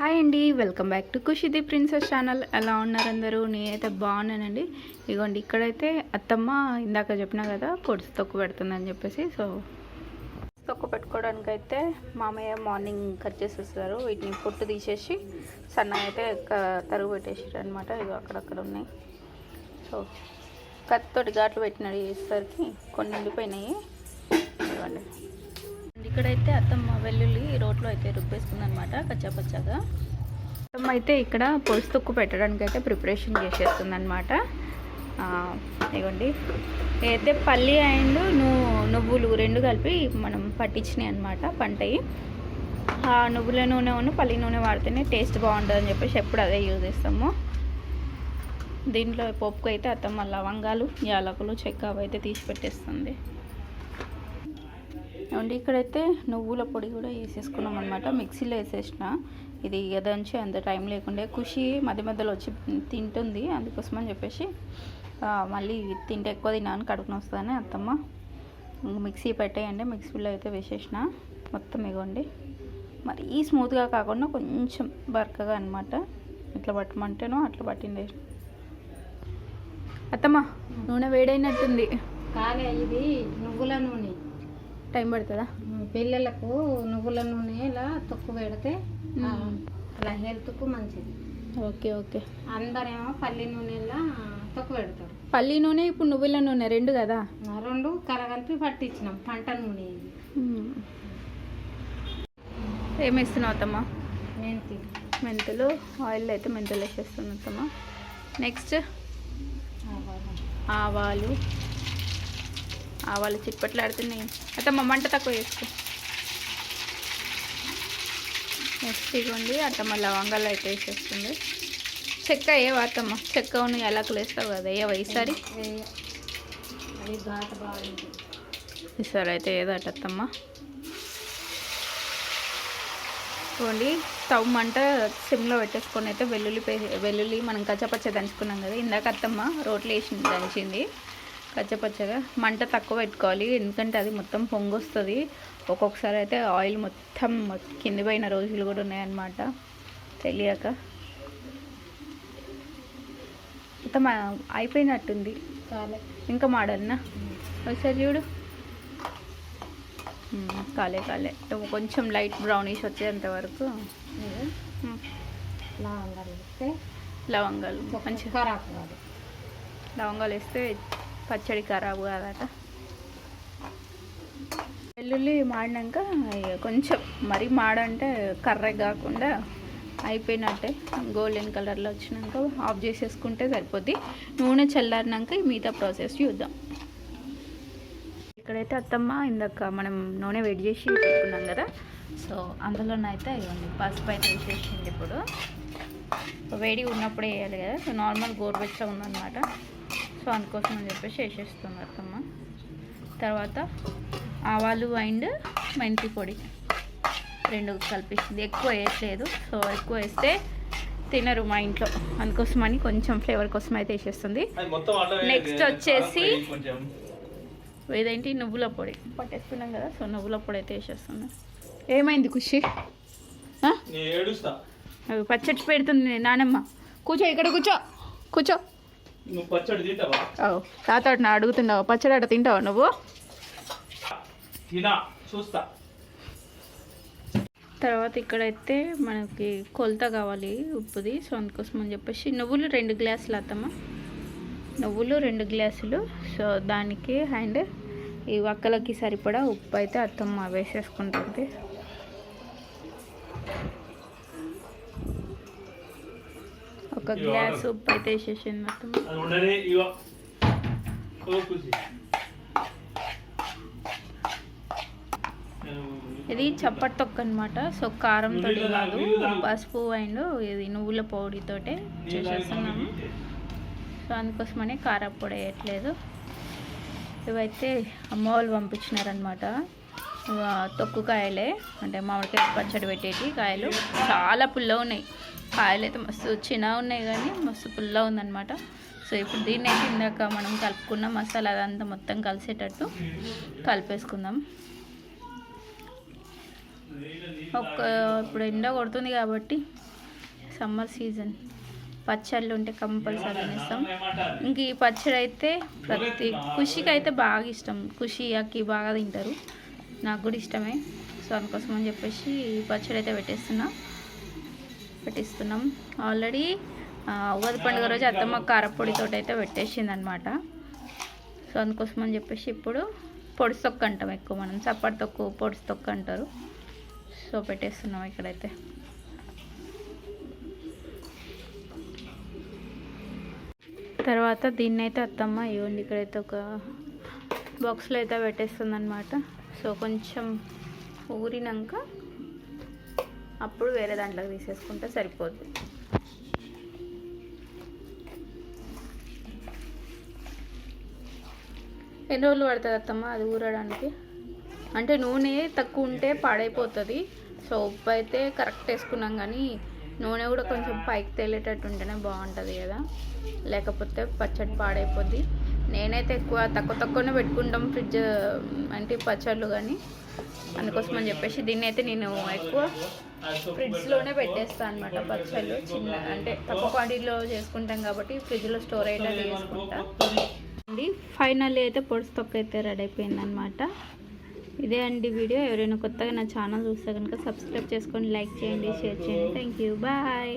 Hi అండి welcome back to Khushi the princess channel. ఎలా ఉన్నారు అందరూ? నేనైతే బాగున్నానండి. ఇగోండి ఇక్కడైతే అత్తమ్మ ఇందాక చెప్పినా కదా పొడుసు తొక్కు పెడుతుందని చెప్పేసి సో తొక్కు పెట్టుకోవడానికి అయితే మామయ్య మార్నింగ్ కట్ చేసేస్తారు. వీటిని పొట్టు తీసేసి సన్నగా అయితే క- తరుగు పెట్టేసారు అనమాట ఇగో అక్కడక్కడ ఉన్నాయి. సో కత్తితోటి ఘాట్లు పెట్టినట్టు వేసేసరికి కొన్ని ఉండిపోయినాయి ఇక్కడైతే అత్తమ్మ వెల్లుల్లి రోట్లో అయితే రుబ్బేసుకుందనమాట కచ్చా పచ్చగా అత్తమ్మ అయితే ఇక్కడ పొలుసు తొక్కు పెట్టడానికి అయితే ప్రిపరేషన్ చేసేస్తుందనమాట. ఇవ్వండి అయితే పల్లి అండ్ను నువ్వులు రెండు కలిపి మనం పట్టించినాయి అనమాట పంటయి. ఆ నువ్వుల నూనె ఉన్న పల్లి నూనె వాడితేనే టేస్ట్ బాగుంటుందని చెప్పేసి ఎప్పుడు అదే యూజ్ చేస్తాము. దీంట్లో పప్పుకు అయితే అత్తమ్మ లవంగాలు యాలకులు చెక్క అవి అయితే తీసి పెట్టేస్తుంది. ఏమండి ఇక్కడైతే నువ్వుల పొడి కూడా వేసేసుకున్నాం అనమాట మిక్సీలో వేసేసిన. ఇది ఎదంచి అంత టైం లేకుండే. ఖుషి మధ్య మధ్యలో వచ్చి తింటుంది. అందుకోసం అని చెప్పేసి మళ్ళీ తింటే ఎక్కువ తిన్నాను కడుపున వస్తుందని అత్తమ్మ. మిక్సీ పెట్టేయండి. మిక్సీలో అయితే వేసేసిన. మొత్తం ఇగోండి. మరి ఈ స్మూత్గా కాకుండా కొంచెం బరకగా అనమాట ఇట్లా పట్టమంటేనో అట్లా పట్టింది అత్తమ్మ నూనె వేడైనట్టుంది. కాగా ఇది నువ్వుల నూనె. టైం పడుతుందా? పిల్లలకు నువ్వుల నూనె ఇలా తొక్కు పెడితే. అలా హెల్త్కు మంచిది. Okay okay. అందరేమో పల్లి నూనెలా తొక్కు పెడతారు. పల్లి నూనె ఇప్పుడు నువ్వుల నూనె రెండు కదా? రెండు కలగలిపి పట్టించినాం పంట నూనె. ఇది ఏం వేస్తున్నావు అత్తమ్మ? మెంతి. మెంతులు ఆయిల్ అయితే మెంతులు వేసేస్తున్నావు అత్తమ్మ. నెక్స్ట్ ఆవాలు. ఆవాలు చిట్పట్లు ఆడుతున్నాయి అత్తమ్మ మంట తక్కువ వేసుకో. నెక్స్ట్ ఇవ్వండి అత్తమ్మ లవంగాలు అయితే వేసేస్తుంది. చెక్క ఏ అత్తమ్మ చెక్క ఉన్న ఎలాకలు వేస్తావు కదా ఏ ఈసారి? ఈసారి అయితే ఏదట అత్తమ్మ చూడండి స్టవ్ మంట సిమ్లో పెట్టేసుకొని అయితే వెల్లుల్లి పే వెల్లుల్లి మనం కచ్చపచ్చ దంచుకున్నాం కదా ఇందాక అత్తమ్మ రోట్లు వేసి దంచింది. కచ్చపచ్చగా మంట తక్కువ పెట్టుకోవాలి. ఎందుకంటే అది మొత్తం పొంగొస్తుంది. ఒక్కొక్కసారి అయితే ఆయిల్ మొత్తం కింది పోయిన రోజులు కూడా ఉన్నాయన్నమాట. తెలియక. మొత్తం అయిపోయినట్టుంది. ఇంకా మాడన్నా ఒకసారి చూడు. కాలే కాలే. కొంచెం లైట్ బ్రౌనిష్ వచ్చేంత వరకు. లవంగాలు వేస్తే లవంగాలు. మంచి మంచి ఖరాబ్ కాదు. లవంగాలు వేస్తే పచ్చడి ఖరాబు కాదట. వెల్లుల్లి మాడినాక ఇక కొంచెం మరి మాడంటే కర్ర కాకుండా అయిపోయినట్టే. గోల్డెన్ కలర్లో వచ్చినాక ఆఫ్ చేసేసుకుంటే సరిపోద్ది. నూనె చల్లారినాక ఈ మిగతా ప్రాసెస్ చూద్దాం. ఇక్కడైతే అత్తమ్మ ఇందాక మనం నూనె వేడి చేసి పెట్టుకున్నాం కదా. సో అందులోనైతే ఇవ్వండి పసుపు అయితే వేసేసింది ఇప్పుడు. వేడి ఉన్నప్పుడే వేయాలి కదా. సో నార్మల్ గోరువెచ్చగా ఉందన్నమాట. అందుకోసం అని చెప్పేసి వేసేస్తుంది అత్తమ్మ. తర్వాత ఆవాలు అండ్ మెంతి పొడి. రెండు కలిపిస్తుంది ఎక్కువ వేయట్లేదు. సో ఎక్కువ వేస్తే తినరు మా ఇంట్లో. అందుకోసమని కొంచెం ఫ్లేవర్ కోసం అయితే వేసేస్తుంది. Next వచ్చేసి ఇదేంటి? నువ్వుల పొడి. పట్టేసుకున్నాం కదా. సో నువ్వుల పొడి అయితే వేసేస్తుంది ఏమైంది ఖుషి? ఆ? ఏడుస్తా. అవి పచ్చడి పెడుతుంది నానమ్మ. కూర్చో ఇక్కడ కూర్చో. కూర్చో. నువ్వు పచ్చడి తింటావా? ఓ తాత నా అడుగుతున్నావు పచ్చడి అట తింటావా నువ్వు? తినా చూస్తా. తర్వాత ఇక్కడైతే మనకి కొలత కావాలి ఉప్పుది సో అందుకోసం అని చెప్పేసి నువ్వులు రెండు గ్లాసులు అత్తమ్మ. నువ్వులు రెండు గ్లాసులు సో దానికి అండ్ ఈ వక్కలకి సరిపడా ఉప్పు అయితే అత్తమ్మ వేసేసుకుంటుంది. ఒక గ్లాస్ ఉప్పు అయితే ఓ కూసి ఇది చప్పటి తొక్క అనమాట సో కారంతో కాదు పసుపు అండ్ ఇది నువ్వుల పొడితోటే చేసేస్తున్నాము. సో అందుకోసమని కారపొడి వేయట్లేదు. ఇవైతే అమ్మ వాళ్ళు పంపించినారనమాట తొక్కు కాయలే. అంటే మామిడికాయ పచ్చడి పెట్టేటి కాయలు. చాలా పుల్లగా ఉన్నాయి. కాయలు అయితే మస్తు చిన్నగా ఉన్నాయి కానీ మస్తు పుల్లగా ఉందన్నమాట. సో ఇప్పుడు దీన్ని అయితే ఇందాక మనం కలుపుకున్న మసాలా అదంతా మొత్తం కలిసేటట్టు కలిపేసుకుందాం. ఒక ఇప్పుడు ఎండ కొడుతుంది కాబట్టి సమ్మర్ సీజన్. పచ్చళ్ళు ఉంటే కంపల్సరీ ఇస్తాం ఇంక ఈ పచ్చడి అయితే ప్రతి ఖుషికి అయితే బాగా ఇష్టం. ఖుషి అక్కి బాగా తింటారు. నాకు కూడా ఇష్టమే. సో అందుకోసం అని చెప్పేసి పచ్చడి అయితే పెట్టేస్తున్నా. పెట్టిస్తున్నాం. ఆల్రెడీ ఉగాది పండుగ రోజు అత్తమ్మ కారపొడితో అయితే పెట్టేసింది అనమాట సో అందుకోసం అని చెప్పేసి ఇప్పుడు పొడిసి తొక్క అంటాం ఎక్కువ మనం. చప్పటి తొక్కు పొడిసి తొక్క అంటారు. సో పెట్టేస్తున్నాం ఇక్కడైతే. తర్వాత దీన్నైతే అత్తమ్మ ఇవ్వండి ఇక్కడైతే ఒక బాక్స్లో అయితే పెట్టేస్తుంది అనమాట సో కొంచెం ఊరినాక అప్పుడు వేరే దాంట్లోకి తీసేసుకుంటే సరిపోద్ది. ఎన్ని రోజులు పడుతుంది అత్తమ్మ అది ఊరడానికి? అంటే నూనె తక్కువ ఉంటే పాడైపోతుంది. సో ఉప్పు అయితే కరెక్ట్ వేసుకున్నాం కానీ నూనె కూడా కొంచెం పైకి తేలేటట్టు ఉంటేనే బాగుంటుంది కదా. లేకపోతే పచ్చడి పాడైపోద్ది. నేనైతే ఎక్కువ తక్కువ తక్కువనే పెట్టుకుంటాం ఫ్రిడ్జ్ అంటే పచ్చళ్ళు కానీ అందుకోసం అని చెప్పేసి దీన్ని అయితే నేను ఎక్కువ ఫ్రిడ్జ్లోనే పెట్టేస్తాను అనమాట పచ్చళ్ళు చిన్న అంటే తక్కువ క్వాంటిటీలో చేసుకుంటాం కాబట్టి ఫ్రిడ్జ్లో స్టోర్ అయ్యేటట్టు చేసుకుంటా. అండి ఫైనల్లీ అయితే పొడిసి తొక్క అయితే రెడీ అయిపోయింది అనమాట ఇదే అండి వీడియో. ఎవరైనా కొత్తగా నా ఛానల్ చూస్తే కనుక సబ్స్క్రైబ్ చేసుకొని లైక్ చేయండి షేర్ చేయండి. Thank you bye.